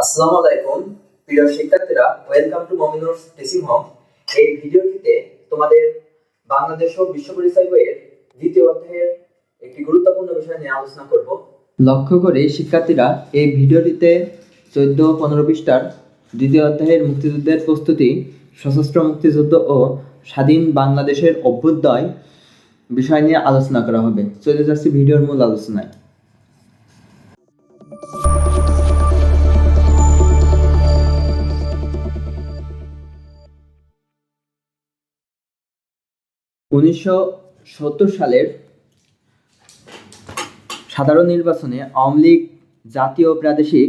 আসসালামু আলাইকুম, প্রিয় শিক্ষার্থীরা ওয়েলকাম টু হোম এই ভিডিওটিতে তোমাদের বাংলাদেশ ও বিশ্ব পরিচয় বইয়ের দ্বিতীয় অধ্যায়ের একটি গুরুত্বপূর্ণ বিষয় নিয়ে আলোচনা করব। লক্ষ্য করে শিক্ষার্থীরা, এই ভিডিওটিতে চোদ্দ পনেরো পৃষ্ঠার দ্বিতীয় অধ্যায়ের মুক্তিযুদ্ধের প্রস্তুতি, সশস্ত্র মুক্তিযুদ্ধ ও স্বাধীন বাংলাদেশের অভ্যুদয় বিষয় নিয়ে আলোচনা করা হবে। চলে যাচ্ছি ভিডিওর মূল আলোচনায়। উনিশশো সত্তর সালের সাধারণ নির্বাচনে আওয়ামী লীগ জাতীয় প্রাদেশিক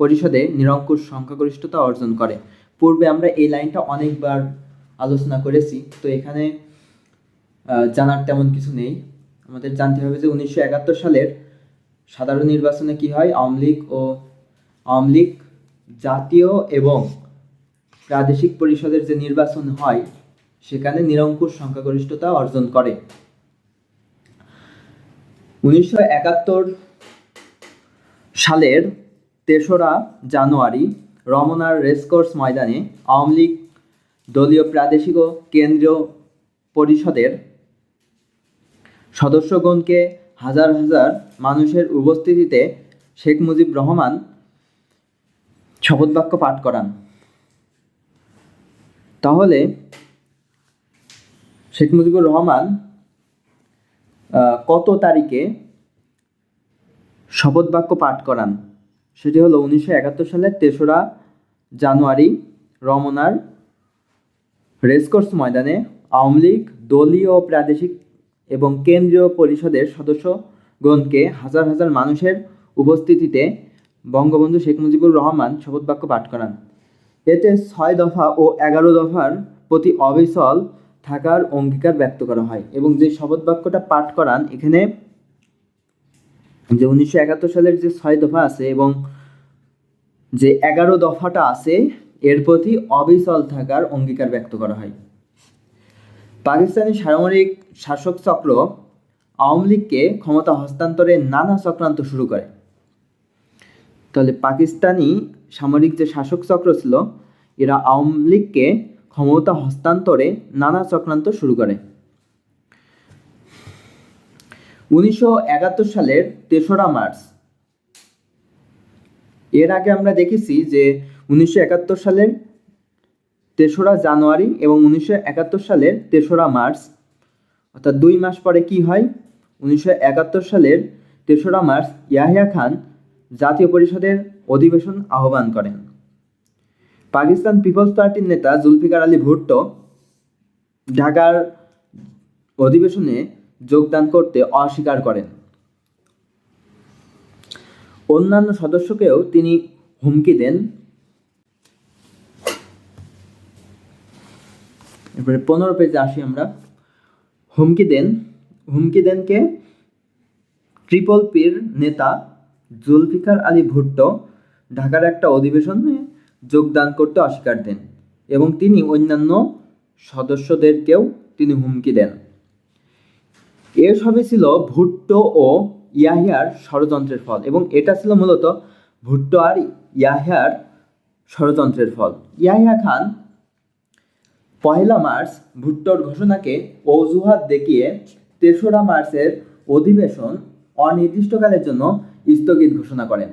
পরিষদে নিরঙ্কুশ সংখ্যাগরিষ্ঠতা অর্জন করে। পূর্বে আমরা এই লাইনটা অনেকবার আলোচনা করেছি, তো এখানে জানার তেমন কিছু নেই। আমাদের জানতে হবে যে উনিশশো একাত্তর সালের সাধারণ নির্বাচনে কি হয়? আওয়ামী লীগ ও আওয়ামী লীগ জাতীয় এবং প্রাদেশিক পরিষদের যে নির্বাচন হয় সেখানে নিরঙ্কুশ সংখ্যাগরিষ্ঠতা অর্জন করে। উনিশশো একাত্তর সালের তেসরা জানুয়ারি রমনার রেসকোর্স ময়দানে আওয়ামী লীগ দলীয় প্রাদেশিক ও কেন্দ্রীয় পরিষদের সদস্যগণকে হাজার হাজার মানুষের উপস্থিতিতে শেখ মুজিব রহমান শপথবাক্য পাঠ করান। তাহলে শেখ মুজিবুর রহমান কত তারিখে শপথ বাক্য পাঠ করান? সেটি হলো উনিশশো একাত্তর সালের তেসরা জানুয়ারি, রমনার রেসকোর্স ময়দানে আওয়ামী লীগ দলীয়, প্রাদেশিক এবং কেন্দ্রীয় পরিষদের সদস্যগণকে হাজার হাজার মানুষের উপস্থিতিতে বঙ্গবন্ধু শেখ মুজিবুর রহমান শপথ বাক্য পাঠ করান। এতে ছয় দফা ও এগারো দফার প্রতি অবিচল থাকার অঙ্গীকার ব্যক্ত করা হয় এবং যে শপথ বাক্যটা পাঠ করান, এখানে যে উনিশশো একাত্তর সালের যে ছয় দফা আছে এবং যে এগারো দফাটা আছে, এর প্রতি অবিচল থাকার অঙ্গীকার ব্যক্ত করা হয়। পাকিস্তানি সামরিক শাসক চক্র আওয়ামী লীগকে ক্ষমতা হস্তান্তরে নানা চক্রান্ত শুরু করে। তাহলে পাকিস্তানি সামরিক যে শাসক চক্র ছিল, এরা আওয়ামী লীগকে ক্ষমতা হস্তান্তরে নানা চক্রান্ত শুরু করে। উনিশশো একাত্তর সালের তেসরা মার্চ। এর আগে আমরা দেখেছি যে উনিশশো একাত্তর সালের তেসরা জানুয়ারি এবং উনিশশো একাত্তর সালের তেসরা মার্চ, অর্থাৎ দুই মাস পরে কি হয়? উনিশশো একাত্তর সালের তেসরা মার্চ ইয়াহিয়া খান জাতীয় পরিষদের অধিবেশন আহ্বান করেন। পাকিস্তান পিপলস পার্টির নেতা জুলফিকার আলী ভুট্টো ঢাকার অধিবেশনে যোগদান করতে অস্বীকার করেন। অন্যান্য সদস্যকেও তিনি হুমকি দেন। এরপরে পনেরো পেজে আসি আমরা। হুমকি দেন। হুমকি দেনকে ট্রিপল পির নেতা জুলফিকার আলী ভুট্টো ঢাকার একটা অধিবেশনে যোগদান করতে অস্বীকার দেন এবং তিনি অন্যান্য সদস্যদেরকেও তিনি হুমকি দেন। এসবই ছিল ভুট্টো ও ইয়াহিয়ার ষড়যন্ত্রের ফল এবং এটা ছিল মূলত ভুট্টো আর ইয়াহিয়ার ষড়যন্ত্রের ফল। ইয়াহিয়া খান পহেলা মার্চ ভুট্টোর ঘোষণাকে অজুহাত দেখিয়ে তেসরা মার্চের অধিবেশন অনির্দিষ্টকালের জন্য স্থগিত ঘোষণা করেন।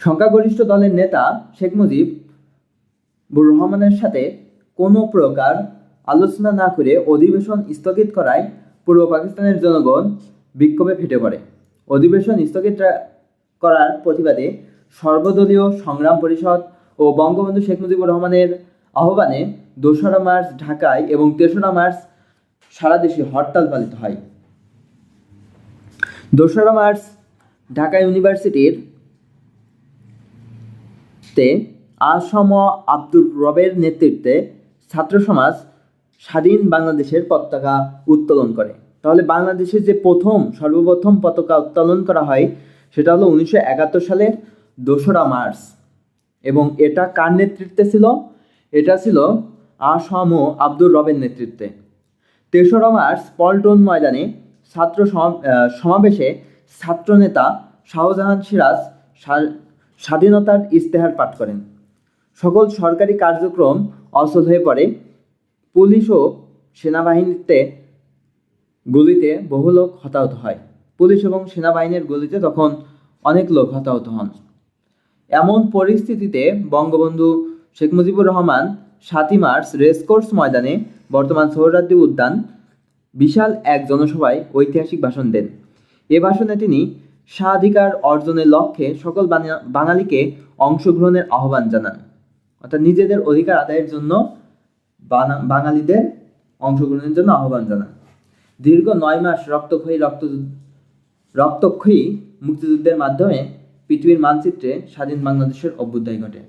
সংখ্যাগরিষ্ঠ দলের নেতা শেখ মুজিবুর রহমানের সাথে কোনো প্রকার আলোচনা না করে অধিবেশন স্থগিত করায় পূর্ব পাকিস্তানের জনগণ বিক্ষোভে ফেটে পড়ে। অধিবেশন স্থগিত করার প্রতিবাদে সর্বদলীয় সংগ্রাম পরিষদ ও বঙ্গবন্ধু শেখ মুজিবুর রহমানের আহ্বানে দোসরা মার্চ ঢাকায় এবং তেসরা মার্চ সারা দেশে হরতাল পালিত হয়। দোসরা মার্চ ঢাকা ইউনিভার্সিটির তে আসম আব্দুর রবের নেতৃত্বে ছাত্র সমাজ স্বাধীন বাংলাদেশের পতাকা উত্তোলন করে। তাহলে বাংলাদেশের যে প্রথম, সর্বপ্রথম পতাকা উত্তোলন করা হয়, সেটা হলো উনিশশো একাত্তর সালের দোসরা মার্চ। এবং এটা কার নেতৃত্বে ছিল? এটা ছিল আসম আব্দুর রবের নেতৃত্বে। তেসরা মার্চ পল্টন ময়দানে ছাত্র সম- সমাবেশে ছাত্রনেতা শাহজাহান সিরাজ স্বাধীনতার ইস্তেহার পাঠ করেন। সকল সরকারি কার্যক্রম অচল হয়ে পড়ে। পুলিশ ও সেনাবাহিনীতে গুলিতে বহু লোক হতাহত হয়। পুলিশ এবং সেনাবাহিনীর গুলিতে তখন অনেক লোক হতাহত হন। এমন পরিস্থিতিতে বঙ্গবন্ধু শেখ মুজিবুর রহমান সাতই মার্চ রেসকোর্স ময়দানে বর্তমান সোহরাদ্দি উদ্যান, বিশাল এক জনসভায় ঐতিহাসিক ভাষণ দেন। এ ভাষণে তিনি স্বাধিকার অর্জনের লক্ষ্যে সকল বাঙালিকে অংশগ্রহণের আহ্বান জানান। অর্থাৎ নিজেদের অধিকার আদায়ের জন্য বাঙালিদের অংশগ্রহণের জন্য আহ্বান জানান। দীর্ঘ নয় মাস রক্তক্ষয়ী রক্ত রক্তক্ষয়ী মুক্তিযুদ্ধের মাধ্যমে পৃথিবীর মানচিত্রে স্বাধীন বাংলাদেশের অভ্যুদয় ঘটে।